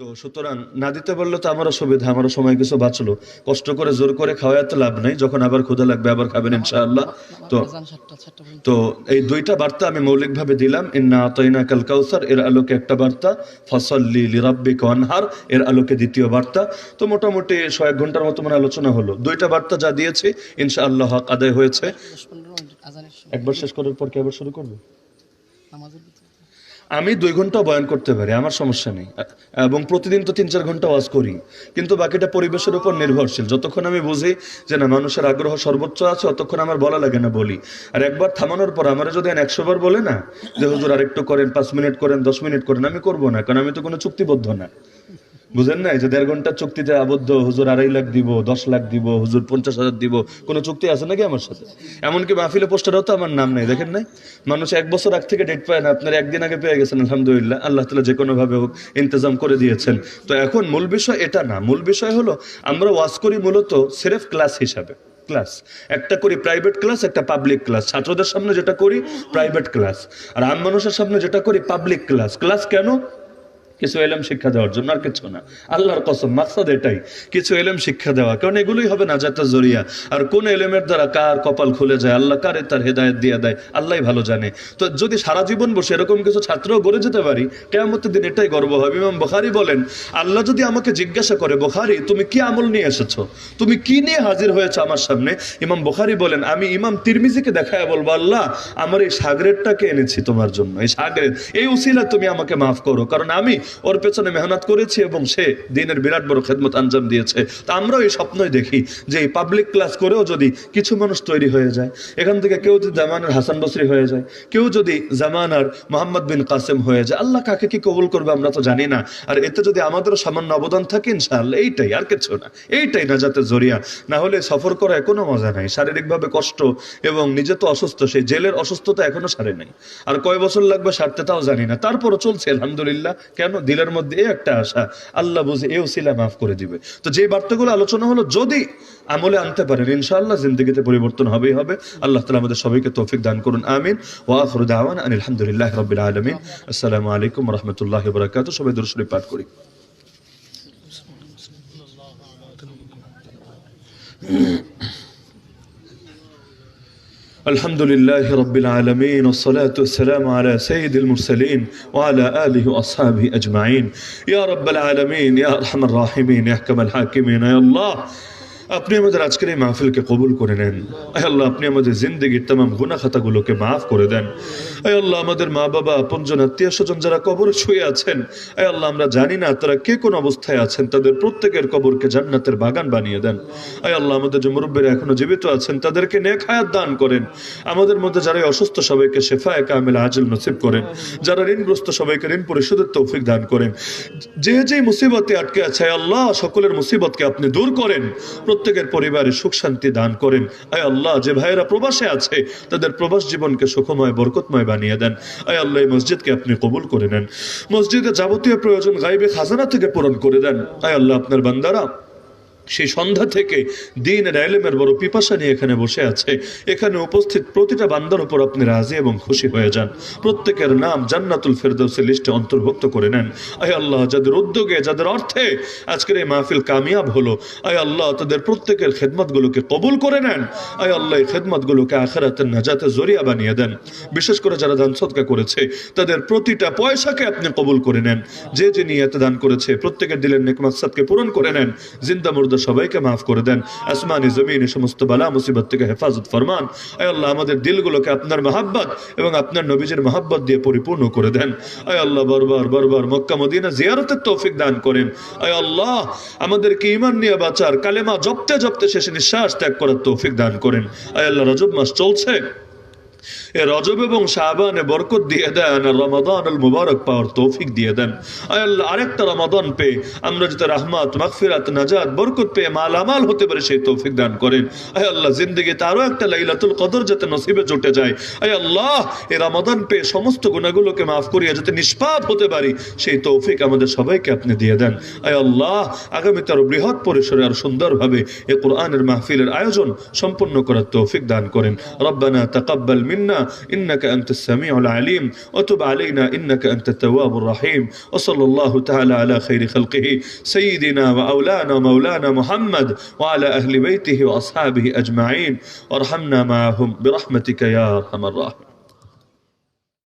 তো সুতরাং না দিতে পারলে তো আমারও সুবিধা আমারও সময় কিছু বাঁচলো। কষ্ট করে জোর করে খাওয়া তো লাভ নেই যখন আবার ক্ষুধা লাগবে আবার খাবেন ইনশাআল্লাহ। তো তো এই দুইটা বার্তা আমি মৌলিকভাবে দিলাম। ইন্না আতাইনা কাল কাউসার এর আলোকে একটা বার্তা। ফসল্লি লিরাব্বি কনহার এর আলোকে দ্বিতীয় বার্তা। তো মোটামুটি কয়েক ঘণ্টার মতো মানে আলোচনা হলো। দুইটা বার্তা যা দিয়েছি ইনশাআল্লাহ হক আদায় হয়েছে। একবার শেষ করার পর কি আবার শুরু করবে? নামাজের আমি দুই ঘণ্টা বয়ান করতে পারি, আমার সমস্যা নেই। এবং প্রতিদিন তো তিন চার ঘণ্টা ওয়াজ করি। কিন্তু বাকিটা পরিবেশের উপর নির্ভরশীল। যতক্ষণ আমি বুঝি যে না, মানুষের আগ্রহ সর্বোচ্চ আছে ততক্ষণ আমার বলা লাগে না বলি। আর একবার থামানোর পর আমার যদি একশো বার বলে না, যে হুজুর আরেকটু করেন, পাঁচ মিনিট করেন, দশ মিনিট করেন, আমি করব না, কারণ আমি তো কোনো চুক্তিবদ্ধ না। বুঝেন না? এই যে দেড় ঘণ্টার চুক্তিতে আবদ্ধ, হুজুর আড়াই লাখ দিব, দশ লাখ দিব, হুজুর পঞ্চাশ হাজার দিব, কোনো চুক্তি আছে নাকি আমার সাথে? এমনকি মাহফিলে পোস্টারও তো আমার নাম নেই, দেখেন নাই? মানুষ এক বছর আগ থেকে ডেট পায় না, আপনার একদিন আগে পেয়ে গেছেন, আলহামদুলিল্লাহ। আল্লাহ তালা যে কোনো ভাবে হোক, ইন্তজাম করে দিয়েছেন। তো এখন মূল বিষয় এটা না, মূল বিষয় হলো আমরা ওয়াজ করি মূলত সেরেফ ক্লাস হিসাবে, ক্লাস। একটা করি প্রাইভেট ক্লাস, একটা পাবলিক ক্লাস। ছাত্রদের সামনে যেটা করি প্রাইভেট ক্লাস। আর আম মানুষের সামনে যেটা করি পাবলিক ক্লাস। ক্লাস কেন? কিছু এলেম শিক্ষা দেওয়ার জন্য আর কিছু না। আল্লাহর কসম, মাকসাদ এটাই, কিছু এলেম শিক্ষা দেওয়া। কারণ এগুলোই হবে না যাতে জরিয়া। আর কোন এলেমের দ্বারা কার কপাল খুলে যায়? আল্লাহ কারে তার হেদায়ত দিয়ে দেয়? আল্লাহ ভালো জানে। তো যদি সারা জীবন বসে এরকম কিছু ছাত্র গড়ে যেতে পারি কেমতের দিন এটাই গর্ব হবে। ইমাম বখারি বলেন, আল্লাহ যদি আমাকে জিজ্ঞাসা করে, বখারি, তুমি কি আমল নিয়ে এসেছ? তুমি কি নিয়ে হাজির হয়েছো আমার সামনে? ইমাম বখারি বলেন, আমি ইমাম তিরমিজিকে দেখায় বলব, আল্লাহ, আমার এই সাগরেরটাকে এনেছি তোমার জন্য। এই সাগরের, এই উসিলা তুমি আমাকে মাফ করো। কারণ আমি ওর পেছনে মেহনত করেছি এবং সে দিনের বিরাট বড় খেদমত আঞ্জাম দিয়েছে। তা আমরাও এই স্বপ্নই দেখি যে এই পাবলিক ক্লাস করেও যদি কিছু মানুষ তৈরি হয়ে যায়, এখান থেকে কেউ যদি জামানের হাসান বসরি হয়ে যায়, কেউ যদি জামানার মোহাম্মদ বিন কাসেম হয়ে যায়, আল্লাহ কাকে কি কবুল করবে আমরা তো জানি না। আর এতে যদি আমাদেরও সামান্য অবদান থাকে, ইনশাআল্লাহ এইটাই আর কিছু না। এইটাই না যাতে জরিয়া। না হলে সফর করায় কোনো মজা নাই। শারীরিকভাবে কষ্ট এবং নিজে তো অসুস্থ, সেই জেলের অসুস্থতা এখনও সারে নাই। আর কয় বছর লাগবে সারতে তাও জানি না। তারপরও চলছে, আলহামদুলিল্লাহ। কেন দিলের মধ্যে একটা আশা আল্লাহ বুঝে এও সিলা মাফ করে দিবে তো যে বার্তাগুলো আলোচনা হলো যদি আমলে আনতে পারেন ইনশাআল্লাহ জিন্দগিতে পরিবর্তন হবেই হবে আল্লাহ তালা আমাদের সবাইকে তৌফিক দান করুন আমিন ওয়াফর আলহামদুলিল্লাহ রবিল আলমিন আসসালামু আলাইকুম রহমতুল্লাহ বরাকাত সবাই দর্শনী পাঠ করি الحمد لله رب العالمين والصلاة والسلام على سيد المرسلين وعلى آله وأصحابه أجمعين يا رب العالمين يا أرحم الراحمين يا أحكم الحاكمين يا الله আপনি আমাদের আজকের এই মাহফিলকে কবুল করে নেন। আয় আল্লাহ, আপনি আমাদের জিন্দগির তাম গুনা খাতাগুলোকে মাফ করে দেন। আয় আল্লাহ, আমাদের মা বাবা আপনজন আত্মীয় স্বজন যারা কবরে শুয়ে আছেন, আয় আল্লাহ, আমরা জানি না তারা কে কোন অবস্থায় আছেন, তাদের প্রত্যেকের কবরকে জান্নাতের বাগান বানিয়ে দেন। আয় আল্লাহ, আমাদের যে মুরব্বীরা এখনও জীবিত আছেন, তাদেরকে নেক হায়াত দান করেন। আমাদের মধ্যে যারা অসুস্থ, সবাইকে শেফায় কামিল আজল নসিব করেন। যারা ঋণগ্রস্ত, সবাইকে ঋণ পরিশোধের তৌফিক দান করেন। যে যে মুসিবতে আটকে আছে আল্লাহ, সকলের মুসিবতকে আপনি দূর করেন। প্রত্যেকের পরিবারে সুখ শান্তি দান করেন। আয় আল্লাহ, যে ভাইয়েরা প্রবাসে আছে, তাদের প্রবাস জীবনকে সুখময়, বরকতময় বানিয়ে দেন। আয় আল্লাহ, এই মসজিদকে আপনি কবুল করে নেন। মসজিদের যাবতীয় প্রয়োজন গাইবে খাজানা থেকে পূরণ করে দেন। আয় আল্লাহ, আপনার বান্দারা সেই সন্ধ্যা থেকে দিন এলেমের বড় পিপাসা নিয়ে এখানে বসে আছে। এখানে উপস্থিত প্রতিটা বান্দার উপর আপনি রাজি এবং খুশি হয়ে যান। প্রত্যেকের নাম জান্নাতুল ফেরদৌসের লিস্টে অন্তর্ভুক্ত করে নেন। আয় আল্লাহ, যাদের উদ্যোগে, যাদের অর্থে আজকের এই মাহফিল কামিয়াব হলো, আয় আল্লাহ, তাদের প্রত্যেকের খেদমতগুলোকে কবুল করে নেন। আয় আল্লাহ, এই খেদমতগুলোকে আখেরাতের নাজাতে জরিয়া বানিয়ে দেন। বিশেষ করে যারা দান সদকা করেছে, তাদের প্রতিটা পয়সাকে আপনি কবুল করে নেন। যে যে নিয়তে দান করেছে, প্রত্যেকের দিলের নেক মাকসাদকে পূরণ করে নেন। জিন্দা মুর্দা সবাইকে মাফ করে দেন। আসমানি জমিন সমস্ত বালা মুসিবত থেকে হেফাজত ফরমান। আয় আল্লাহ, আমাদের দিলগুলোকে আপনার মহাব্বত এবং আপনার নবীজের মহাব্বত দিয়ে পরিপূর্ণ করে দেন। আয় আল্লাহ, বারবার বারবার মক্কা, মদিনা জিয়ারতের তৌফিক দান করেন। আয় আল্লাহ, আমাদেরকে ইমান নিয়ে বাঁচার, কালেমা জপতে জপতে শেষে নিঃশ্বাস ত্যাগ করার তৌফিক দান করেন। আয় আল্লাহ, রজব মাস চলছে। এ রজব এবং শাহবানে বরকত দিয়ে দেন রমাদান আল মুবারক পাওয়ার তৌফিক দিয়ে দেন। আরেকটা রমাদান পেয়ে আমরা যাতে রাহমাত, মাগফিরাত, নাজাত, বরকত পেয়ে মালামাল হতে পারে সেই তৌফিক দান করেন। আয় আল্লাহ, জিন্দগিতে আরও একটা লাইলাতুল কদর যাতে নসিবে জুটে যায়। আয় আল্লাহ, এই রমাদান পেয়ে সমস্ত গুণাগুলোকে মাফ করিয়া যাতে নিষ্পাপ হতে পারি, সেই তৌফিক আমাদের সবাইকে আপনি দিয়ে দেন। আয় আল্লাহ, আগামীতে আরও বৃহৎ পরিসরে আর সুন্দরভাবে এ কোরআনের মাহফিলের আয়োজন সম্পন্ন করার তৌফিক দান করেন। রব্বানা তাকাব্বাল منا إنك أنت السميع العليم. وتب علينا إنك أنت التواب الرحيم. وصلى الله تعالى على خير خلقه سيدنا وأولانا مولانا محمد وعلى أهل بيته وأصحابه أجمعين. وارحمنا معهم برحمتك يا أرحم الراحمين.